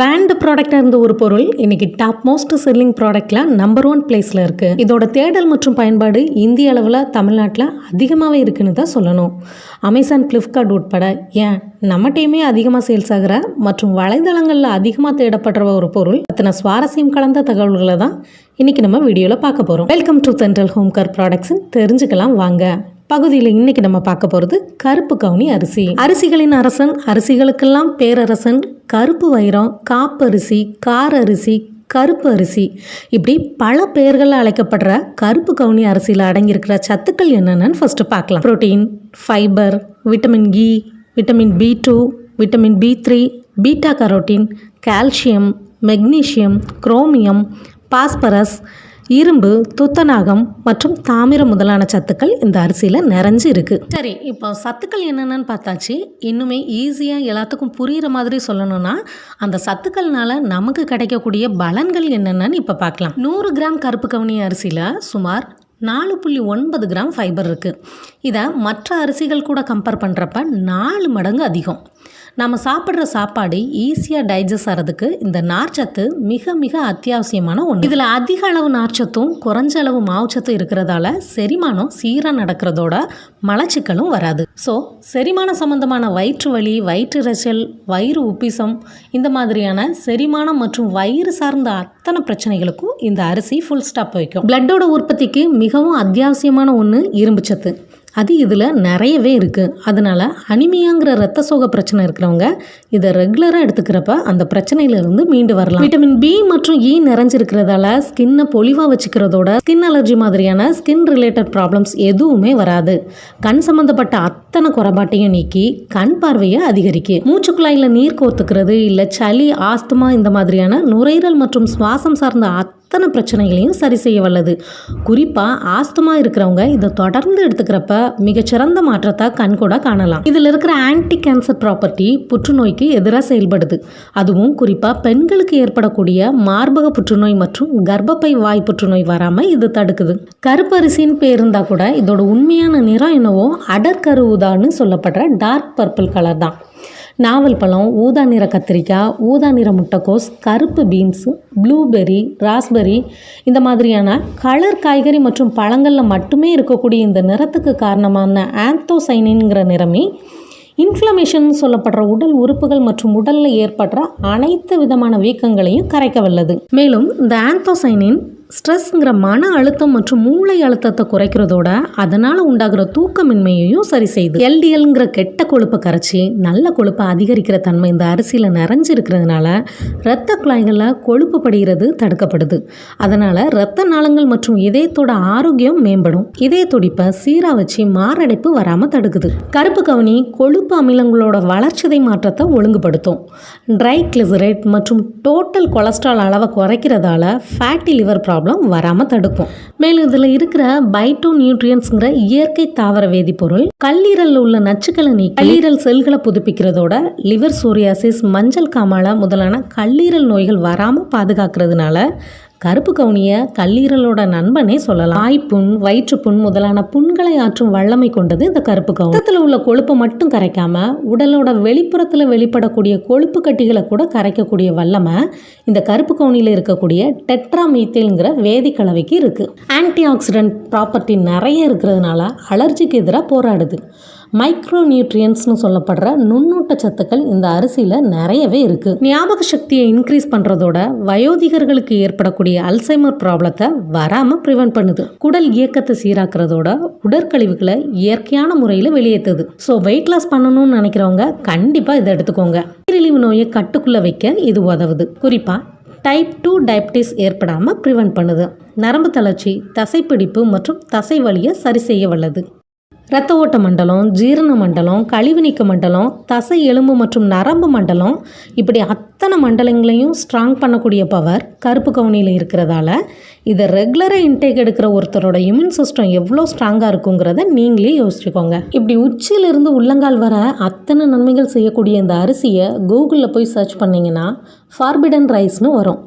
Brand ப்ராடக்டாக இருந்த ஒரு பொருள் இன்னைக்கு டாப் மோஸ்ட் செல்லிங் ப்ராடக்டில் நம்பர் ஒன் பிளேஸில் இருக்குது இதோட தேடல் மற்றும் பயன்பாடு இந்திய அளவில் தமிழ்நாட்டில் அதிகமாகவே இருக்குன்னு தான் சொல்லணும். அமேசான் ஃப்ளிப்கார்ட் உட்பட ஏன்? நம்ம டீமே அதிகமாக சேல்ஸ் ஆகிற மற்றும் வலைதளங்களில் அதிகமாக தேடப்படுற ஒரு பொருள் அத்தனை சுவாரஸ்யம் கலந்த தகவல்களை தான் இன்னைக்கு நம்ம வீடியோவில் பார்க்க போகிறோம் welcome to central home car தெரிஞ்சுக்கலாம் வாங்க. பகுதியில் இன்னைக்கு நம்ம பார்க்க போகிறது கருப்பு கவுனி அரிசி. அரிசிகளின் அரசன் அரிசிகளுக்கெல்லாம் பேரரசன் கருப்பு வைரம் காப்பரிசி கார அரிசி கருப்பு அரிசி. இப்படி பல பெயர்களில் அழைக்கப்படுற கருப்பு கவுனி அரிசியில் அடங்கியிருக்கிற சத்துக்கள் என்னென்னு ஃபஸ்ட்டு பார்க்கலாம். Protein fibre vitamin E vitamin B two vitamin B three beta carotene calcium magnesium chromium phosphorus இரும்பு துத்தநாகம் மற்றும் தாமிரம் முதலான சத்துக்கள் இந்த அரிசியில் நிறைஞ்சு இருக்குது சரி இப்போ சத்துக்கள் என்னென்னு பார்த்தாச்சு. இன்னுமே ஈஸியாக எல்லாத்துக்கும் புரிகிற மாதிரி சொல்லணும்னா அந்த சத்துக்கள்னால நமக்கு கிடைக்கக்கூடிய பலன்கள் என்னென்னு இப்போ பார்க்கலாம். நூறு கிராம் கருப்பு கவுனி அரிசியில் சுமார் நாலு புள்ளி ஒன்பது கிராம் ஃபைபர் இருக்குது இதை மற்ற அரிசிகள் கூட கம்பேர் பண்ணுறப்ப நாலு மடங்கு அதிகம். நம்ம சாப்பிட்ற சாப்பாடு ஈஸியாக டைஜஸ்ட் ஆகிறதுக்கு இந்த நார்ச்சத்து மிக மிக அத்தியாவசியமான ஒன்று இதில் அதிக அளவு நார்ச்சத்தும் குறைஞ்ச அளவு மாவுச்சத்தும் இருக்கிறதால செரிமானம் சீராக நடக்கிறதோட மலச்சிக்கலும் வராது. ஸோ செரிமான சம்பந்தமான வயிற்று வலி வயிற்றுரைச்சல் வயிறு உப்பிசம் இந்த மாதிரியான செரிமானம் மற்றும் வயிறு சார்ந்த அத்தனை பிரச்சனைகளுக்கும் இந்த அரிசி ஃபுல் ஸ்டாப் வைக்கும். பிளட்டோட உற்பத்திக்கு மிகவும் அத்தியாவசியமான ஒன்று இரும்புச்சத்து அது இதில் நிறையவே இருக்குது அதனால் அனிமியாங்கிற ரத்த சோக பிரச்சனை இருக்கிறவங்க இதை ரெகுலராக எடுத்துக்கிறப்ப அந்த பிரச்சனையிலிருந்து மீண்டு வரலாம். விட்டமின் பி மற்றும் இ நிறைஞ்சிருக்கிறதால ஸ்கின்னை பொலிவாக வச்சுக்கிறதோட ஸ்கின் அலர்ஜி மாதிரியான ஸ்கின் ரிலேட்டட் ப்ராப்ளம்ஸ் எதுவுமே வராது. கண் சம்மந்தப்பட்ட அத்தனை குறைபாட்டையும் நீக்கி கண் பார்வையை அதிகரிக்கு. மூச்சுக்குழாயில் நீர் கோர்த்துக்கிறது இல்லை சளி ஆஸ்துமா இந்த மாதிரியான நுரையீரல் மற்றும் சுவாசம் சார்ந்த அத்தனை பிரச்சனைகளையும் சரி செய்ய வல்லது. குறிப்பாக ஆஸ்துமா இருக்கிறவங்க இதை தொடர்ந்து எடுத்துக்கிறப்ப மிகச்சிறந்த மாற்றத்தை கண்கூட காணலாம். இதில் இருக்கிற ஆன்டி கேன்சர் ப்ராப்பர்ட்டி புற்றுநோய்க்கு எதிராக செயல்படுது. அதுவும் குறிப்பாக பெண்களுக்கு ஏற்படக்கூடிய மார்பக புற்றுநோய் மற்றும் கர்ப்பப்பை வாய் புற்றுநோய் வராமல் இது தடுக்குது. கருப்பரிசின்னு பேர் இருந்தால் கூட இதோட உண்மையான நிறம் என்னவோ அடற்கருவுதான்னு சொல்லப்படுற டார்க் பர்பிள் கலர் தான். நாவல் பழம் ஊதா நிற கத்திரிக்காய் ஊதா நிற முட்டைக்கோஸ் கருப்பு பீன்ஸு ப்ளூபெர்ரி ராஸ்பெர்ரி இந்த மாதிரியான கலர் காய்கறி மற்றும் பழங்களில் மட்டுமே இருக்கக்கூடிய இந்த நிறத்துக்கு காரணமான ஆந்தோசைனின்கிற நிறமே இன்ஃப்ளமேஷன் சொல்லப்படுற உடல் உறுப்புகள் மற்றும் உடலில் ஏற்படுற அனைத்து விதமான வீக்கங்களையும் கரைக்க வல்லது. மேலும் இந்த ஆந்தோசைனின் ஸ்ட்ரெஸ்ங்கிற மன அழுத்தம் மற்றும் மூளை அழுத்தத்தை குறைக்கிறதோட அதனால் உண்டாகிற தூக்கமின்மையையும் சரி செய்யுது எல்டிஎல்ங்கிற கெட்ட கொழுப்பை கரைச்சி நல்ல கொழுப்பை அதிகரிக்கிற தன்மை இந்த அரிசியில் நிறைஞ்சிருக்கிறதுனால இரத்த குழாய்களில் கொழுப்பு படுகிறது தடுக்கப்படுது. அதனால் இரத்த நாளங்கள் மற்றும் இதயத்தோட ஆரோக்கியம் மேம்படும். இதய துடிப்பை சீராக வச்சு மாரடைப்பு வராமல் தடுக்குது. கருப்பு கவனி கொழுப்பு அமிலங்களோட வளர்ச்சிதை மாற்றத்தை ஒழுங்குபடுத்தும். ட்ரை கிளிசரேட் மற்றும் டோட்டல் கொலஸ்ட்ரால் அளவை குறைக்கிறதால ஃபேட்டி லிவர் ப்ராப்ளம் ப்ராப்ளம் வராமல் தடுக்கும். மேலும் இதில் இருக்கிற பைட்டோ நியூட்ரியன்ஸுங்கிற இயற்கை தாவர வேதிப்பொருள் கல்லீரலில் உள்ள நச்சுக்களை நீக்கி கல்லீரல் செல்களை புதுப்பிக்கிறதோட லிவர் சோரியாசிஸ் மஞ்சள் காமாலை முதலான கல்லீரல் நோய்கள் வராமல் பாதுகாக்கிறதுனால கருப்பு கவுனியை கல்லீரலோட நண்பனே சொல்லலாம். வாய்ப்புண் வயிற்றுப்புண் முதலான புண்களை ஆற்றும் வல்லமை கொண்டது இந்த கருப்பு கவுனி. ரத்தத்தில் உள்ள கொழுப்பை மட்டும் கரைக்காம உடலோட வெளிப்புறத்தில் வெளிப்படக்கூடிய கொழுப்பு கட்டிகளை கூட கரைக்கக்கூடிய வல்லமை இந்த கருப்பு கவுனியில் இருக்கக்கூடிய டெட்ராமீத்தேல்ங்கிற வேதிக்கலவைக்கு இருக்கு. ஆன்டி ஆக்சிடென்ட் ப்ராப்பர்ட்டி நிறைய இருக்கிறதுனால அலர்ஜிக்கு எதிராக போராடுது. மைக்ரோ நியூட்ரியன்ஸ்னு சொல்லப்படுற நுண்ணூட்ட சத்துக்கள் இந்த அரிசியில் நிறையவே இருக்குது ஞாபக சக்தியை இன்க்ரீஸ் பண்ணுறதோட வயோதிகர்களுக்கு ஏற்படக்கூடிய அல்சைமர் ப்ராப்ளத்தை வராமல் ப்ரிவென்ட் பண்ணுது. குடல் இயக்கத்தை சீராக்கிறதோட உடற்கழிவுகளை இயற்கையான முறையில் வெளியேற்றுது ஸோ வெயிட் லாஸ் பண்ணணும்னு நினைக்கிறவங்க கண்டிப்பாக இதை எடுத்துக்கோங்க. நீரிழிவு நோயை கட்டுக்குள்ளே வைக்க இது உதவுது. குறிப்பாக டைப் டூ டயபிட்டிஸ் ஏற்படாமல் ப்ரிவென்ட் பண்ணுது. நரம்பு தளர்ச்சி தசைப்பிடிப்பு மற்றும் தசை வலியை சரி செய்ய வல்லது. இரத்த ஓட்ட மண்டலம் ஜீரண மண்டலம் கழிவு நீக்க மண்டலம் தசை எலும்பு மற்றும் நரம்பு மண்டலம். இப்படி அத்தனை மண்டலங்களையும் ஸ்ட்ராங் பண்ணக்கூடிய பவர் கருப்பு கவுனியில் இருக்கிறதால இதை ரெகுலராக இன்டேக் எடுக்கிற ஒருத்தரோட இம்யூன் சிஸ்டம் எவ்வளோ ஸ்ட்ராங்காக இருக்குங்கிறத நீங்களே யோசிச்சுக்கோங்க. இப்படி உச்சியிலிருந்து உள்ளங்கால் வர அத்தனை நன்மைகள் செய்யக்கூடிய இந்த அரிசியை கூகுளில் போய் சர்ச் பண்ணிங்கன்னா ஃபார்பிடன் ரைஸ்னு வரும்.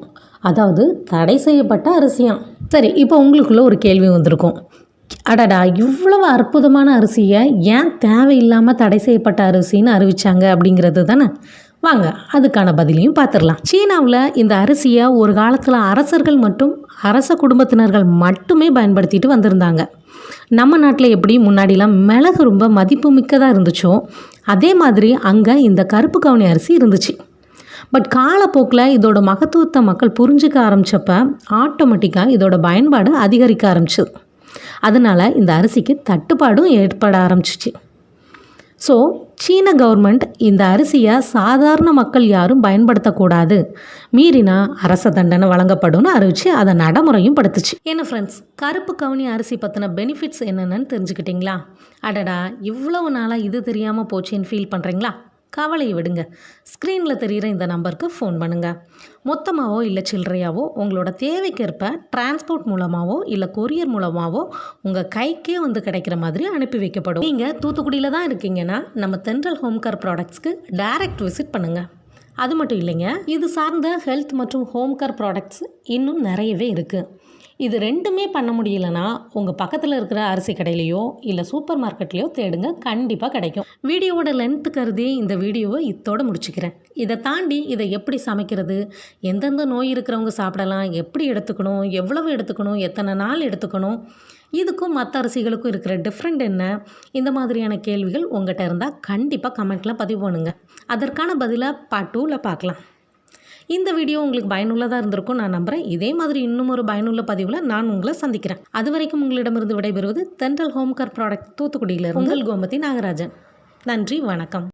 அதாவது தடை செய்யப்பட்ட அரிசியாம். சரி இப்போ உங்களுக்குள்ள ஒரு கேள்வி வந்திருக்கும். அடடா இவ்வளவு அற்புதமான அரிசியை ஏன் தேவையில்லாமல் தடை செய்யப்பட்ட அரிசின்னு அறிவிச்சாங்க அப்படிங்கிறது தானே? வாங்க அதுக்கான பதிலையும் பார்த்துடலாம். சீனாவில் இந்த அரிசியை ஒரு காலத்தில் அரசர்கள் மற்றும் அரச குடும்பத்தினர்கள் மட்டுமே பயன்படுத்திட்டு வந்திருந்தாங்க. நம்ம நாட்டில் எப்படி முன்னாடிலாம் மிளகு ரொம்ப மதிப்பு மிக்கதாக இருந்துச்சோ அதே மாதிரி அங்கே இந்த கருப்பு கவுனி அரிசி இருந்துச்சு. பட் காலப்போக்கில் இதோட மகத்துவத்தை மக்கள் புரிஞ்சுக்க ஆரம்பித்தப்ப ஆட்டோமேட்டிக்காக இதோட பயன்பாடு அதிகரிக்க ஆரம்பிச்சிது. அதனால் இந்த அரிசிக்கு தட்டுப்பாடும் ஏற்பட ஆரம்பிச்சிச்சு. ஸோ சீன கவர்மெண்ட் இந்த அரிசியை சாதாரண மக்கள் யாரும் பயன்படுத்தக்கூடாது. மீறினா அரச தண்டனை வழங்கப்படும்னு அறிவிச்சு அதை நடைமுறையும் படுத்துச்சு. என்ன ஃப்ரெண்ட்ஸ் கருப்பு கவுனி அரிசி பற்றின பெனிஃபிட்ஸ் என்னென்னு தெரிஞ்சுக்கிட்டீங்களா? அடடா இவ்வளவு நாளாக இது தெரியாமல் போச்சேன்னு ஃபீல் பண்ணுறீங்களா கவலையை விடுங்க. ஸ்க்ரீனில் தெரிகிற இந்த நம்பருக்கு ஃபோன் பண்ணுங்கள் மொத்தமாகவோ இல்லை சில்லறையாவோ உங்களோட தேவைக்கேற்ப டிரான்ஸ்போர்ட் மூலமாகவோ இல்லை கொரியர் மூலமாகவோ உங்கள் கைக்கே வந்து கிடைக்கிற மாதிரி அனுப்பி வைக்கப்படும். நீங்கள் தூத்துக்குடியில் தான் இருக்கீங்கன்னா நம்ம தென்றல் ஹோம்கேர் ப்ராடக்ட்ஸ்க்கு டைரக்ட் விசிட் பண்ணுங்கள் அது மட்டும் இல்லைங்க இது சார்ந்த ஹெல்த் மற்றும் ஹோம் கேர் ப்ராடக்ட்ஸ் இன்னும் நிறையவே இருக்குது இது ரெண்டுமே பண்ண முடியலனா உங்கள் பக்கத்தில் இருக்கிற அரிசி கடையிலையோ இல்லை சூப்பர் மார்க்கெட்லேயோ தேடுங்க. கண்டிப்பாக கிடைக்கும். வீடியோவோட லென்த்து கருதி இந்த வீடியோவை இத்தோடு முடிச்சுக்கிறேன். இதை தாண்டி இதை எப்படி சமைக்கிறது? எந்தெந்த நோய் இருக்கிறவங்க சாப்பிடலாம்? எப்படி எடுத்துக்கணும்? எவ்வளவு எடுத்துக்கணும்? எத்தனை நாள் எடுத்துக்கணும்? இதுக்கும் மற்ற அரிசிகளுக்கும் இருக்கிற டிஃப்ரெண்ட் என்ன? இந்த மாதிரியான கேள்விகள் உங்கள்கிட்ட இருந்தால் கண்டிப்பாக கமெண்ட்டில் பதிவு பண்ணுங்கள் அதற்கான பதிலாக பார்ட் டூவில் பார்க்கலாம். இந்த வீடியோ உங்களுக்கு பயனுள்ளதாக இருந்திருக்கும் நான் நம்புகிறேன் இதே மாதிரி இன்னும் ஒரு பயனுள்ள பதிவில் நான் உங்களை சந்திக்கிறேன். அது வரைக்கும் உங்களிடமிருந்து விடைபெறுவது தென்றல் ஹோம் கேர் ப்ராடக்ட் தூத்துக்குடியிலிருந்து உங்கள் கோமதி நாகராஜன். நன்றி வணக்கம்.